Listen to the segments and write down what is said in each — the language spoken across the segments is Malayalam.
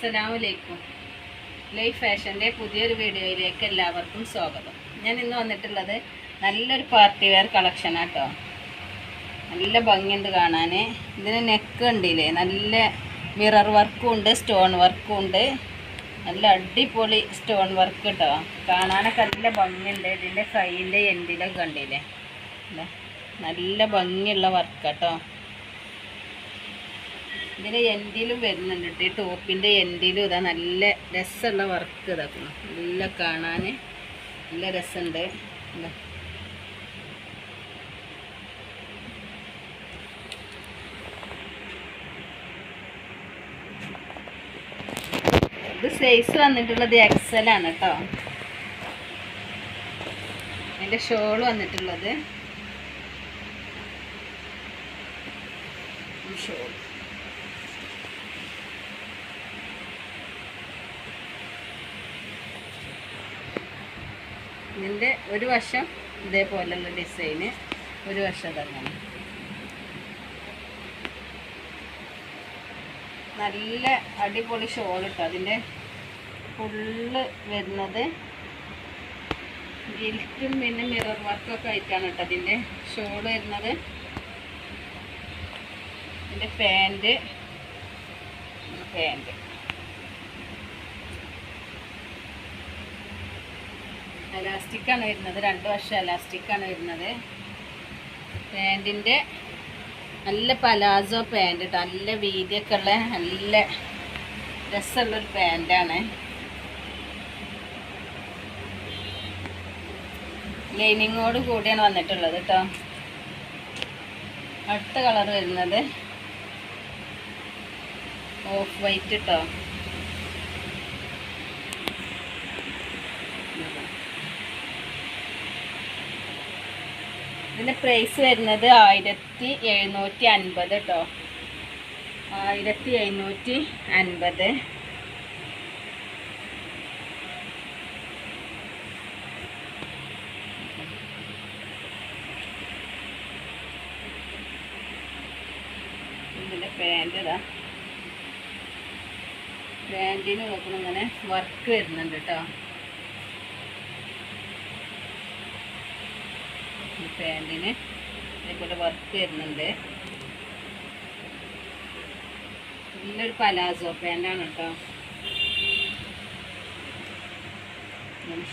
അസ്സലാമലൈക്കും. ലൈഫ് ഫാഷന്റെ പുതിയൊരു വീഡിയോയിലേക്ക് എല്ലാവർക്കും സ്വാഗതം. ഞാൻ ഇന്ന് വന്നിട്ടുള്ളത് നല്ലൊരു പാർട്ടി വെയർ കളക്ഷനാട്ടോ നല്ല ഭംഗിയുണ്ട് കാണാൻ ഇതിന് നെക്ക് ഉണ്ടില്ലേ നല്ല മിറർ വർക്കും ഉണ്ട് സ്റ്റോൺ വർക്കും ഉണ്ട്. നല്ല അടിപൊളി സ്റ്റോൺ വർക്ക് കേട്ടോ കാണാനൊക്കെ നല്ല ഭംഗിയുണ്ട്. ഇതിന്റെ കൈയിന്റെ എൻഡിലൊക്കെ കണ്ടില്ലേ? നല്ല ഭംഗിയുള്ള വർക്ക് കേട്ടോ ഇതിന് എൻഡിലും വരുന്നുണ്ട് കേട്ടോ ഈ ടോപ്പിന്റെ എൻഡിലും ഇതാ നല്ല രസമുള്ള വർക്ക് ഇതാക്കണം നല്ല കാണാൻ നല്ല രസമുണ്ട്. ഇത്. സൈസ് വന്നിട്ടുള്ളത് എക്സൽ ആണ് കേട്ടോ അതിന്റെ ഷോൾ വന്നിട്ടുള്ളത്. ഷോൾ ഇതിന്റെ ഒരു വശം ഇതേപോലെയുള്ള ഡിസൈന് ഒരു വശം തന്നെ നല്ല അടിപൊളി ഷോൾ ഇട്ടോ അതിന്റെ ഫുള്ള് വരുന്നത്. ഗിൽറ്റും പിന്നെ മിറർ വർക്കൊക്കെ ആയിട്ടാണ് കേട്ടോ അതിന്റെ ഷോൾ വരുന്നത്. ഇതിന്റെ പാന്റ് പാന്റ് എലാസ്റ്റിക്കാണ് വരുന്നത്. രണ്ട് വർഷം എലാസ്റ്റിക്കാണ് വരുന്നത്. പാന്റിന്റെ നല്ല പലാസോ പാന്റ് കേട്ടോ നല്ല വീതിയൊക്കെ ഉള്ള നല്ല രസമുള്ളൊരു പാന്റാണ് ലൈനിങ്ങോട് കൂടിയാണ് വന്നിട്ടുള്ളത് കേട്ടോ അടുത്ത കളർ വരുന്നത്. ഓഫ് വൈറ്റ് കേട്ടോ ഇതിന്റെ പ്രൈസ് വരുന്നത് ആയിരത്തി എഴുന്നൂറ്റി അൻപത് കേട്ടോ ആയിരത്തി എഴുന്നൂറ്റി അൻപത് ഇതിന്റെ പാന്റ് പാന്റിന് നോക്കണം ഇങ്ങനെ വർക്ക് വരുന്നുണ്ട് കേട്ടോ പാന്റിന് ഇതേപോലെ വർക്ക് വരുന്നുണ്ട്. നല്ലൊരു പലാസോ പാന്റാണ് കേട്ടോ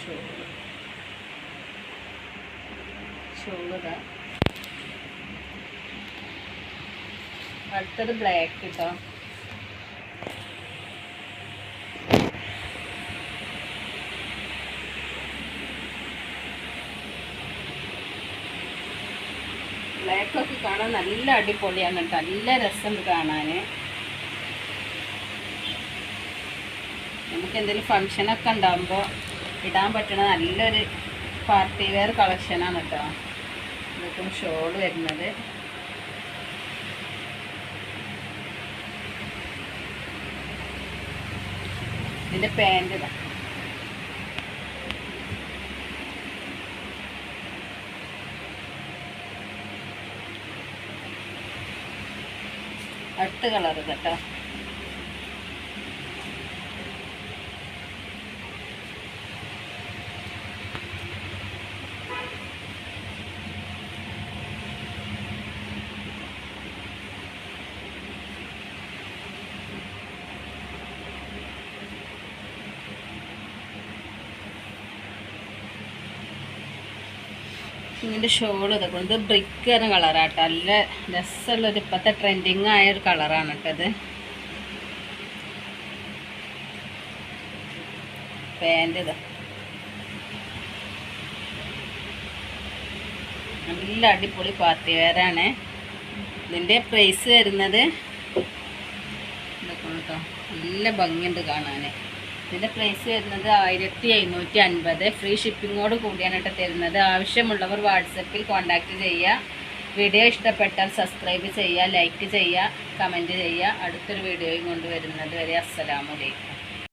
ഷോൾ. ഷോളിതാ അടുത്തത് ബ്ലാക്ക് കേട്ടോ ബ്ലാക്കൊക്കെ കാണാൻ നല്ല അടിപൊളിയാണ് കേട്ടോ. നല്ല രസമുണ്ട് കാണാൻ നമുക്ക് എന്തെങ്കിലും ഫങ്ഷനൊക്കെ ഉണ്ടാകുമ്പോൾ ഇടാൻ പറ്റണ നല്ലൊരു പാർട്ടി വെയർ കളക്ഷനാണ് കേട്ടോ. ഇതൊക്കെ ഷോൾ വരുന്നത്. ഇതിന്റെ പാന്റ് അടുത്ത കളർ കേട്ടോ. ഇതിന്റെ ഷോൾ ഇതൊക്കെ. ഇത് ബ്രിക്ക് എന്ന കളറാട്ടോ. നല്ല രസമുള്ളൊരു ഇപ്പോഴത്തെ ട്രെൻഡിങ് ആയ ഒരു കളറാണ് കേട്ടോ ഇത്. പാന്റ് ഇത്. നല്ല അടിപൊളി പാർട്ടി വെയറാണ്. ഇതിന്റെ പ്രൈസ് വരുന്നത് ഇതൊക്കെ കേട്ടോ നല്ല ഭംഗിയുണ്ട് കാണാൻ ഇതിന്റെ പ്രൈസ് വരുന്നത് ആയിരത്തി എഴുന്നൂറ്റി അൻപത്. ഫ്രീ ഷിപ്പിങ്ങോട് കൂടിയാണ് കേട്ടോ തരുന്നത്. ആവശ്യമുള്ളവർ വാട്സപ്പിൽ കോൺടാക്റ്റ് ചെയ്യുക. വീഡിയോ ഇഷ്ടപ്പെട്ടാൽ സബ്സ്ക്രൈബ് ചെയ്യുക ലൈക്ക് ചെയ്യുക കമന്റ് ചെയ്യുക. അടുത്തൊരു വീഡിയോയും കൊണ്ടുവരുന്നത് വരെ. അസ്സലാമലൈക്കും